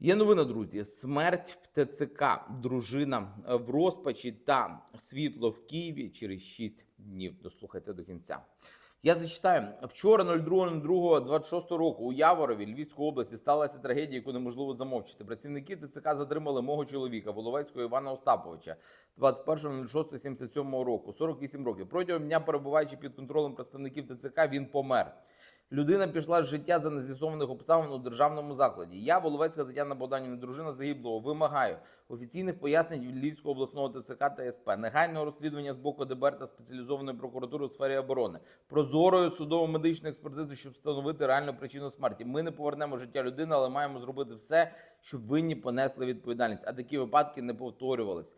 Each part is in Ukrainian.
Є новина, друзі. Смерть в ТЦК. Дружина е, в розпачі та світло в Києві через 6 днів. Дослухайте до кінця. Я зачитаю вчора, 02.02.26 року у Яворові Львівської області сталася трагедія, яку неможливо замовчити. Працівники ТЦК затримали мого чоловіка Воловецького Івана Остаповича 21.06.77 року, 48 років. Протягом дня перебуваючи під контролем представників ТЦК, він помер. Людина пішла з життя за нез'ясованих обставин у державному закладі. Я, Воловецька Тетяна Богданівна, дружина загиблого, вимагаю офіційних пояснень від Львівського обласного ТСК та СП, негайного розслідування з боку ДБР та спеціалізованої прокуратури у сфері оборони, прозорої судово-медичної експертизи, щоб встановити реальну причину смерті. Ми не повернемо життя людини, але маємо зробити все, щоб винні понесли відповідальність. А такі випадки не повторювались.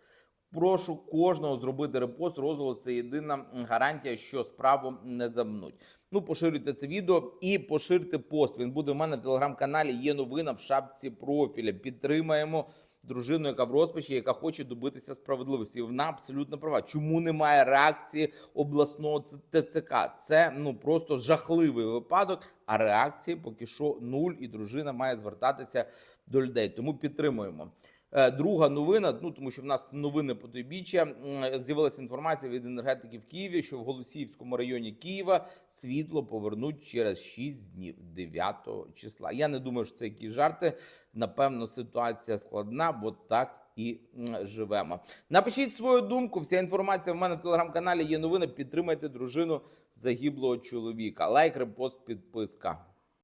Прошу кожного зробити репост. Розголос це єдина гарантія, що справу не замнуть. Ну, поширюйте це відео і поширте пост. Він буде в мене в телеграм-каналі. Є новина в шапці профіля. Підтримаємо дружину, яка в розпачі, яка хоче добитися справедливості. Вона абсолютно права. Чому немає реакції обласного ТЦК? Це ну просто жахливий випадок. А реакції поки що нуль, і дружина має звертатися до людей. Тому підтримуємо. Е, Друга новина, ну тому що в нас новини по біччя. З'явилася інформація від енергетиків в Києві, що в Голосіївському районі Києва світло повернуть через 6 днів, 9 числа. Я не думаю, що це якісь жарти. Напевно, ситуація складна, бо так і живемо. Напишіть свою думку. Вся інформація в мене в телеграм-каналі є новини. Підтримайте дружину загиблого чоловіка. Лайк, репост, підписка.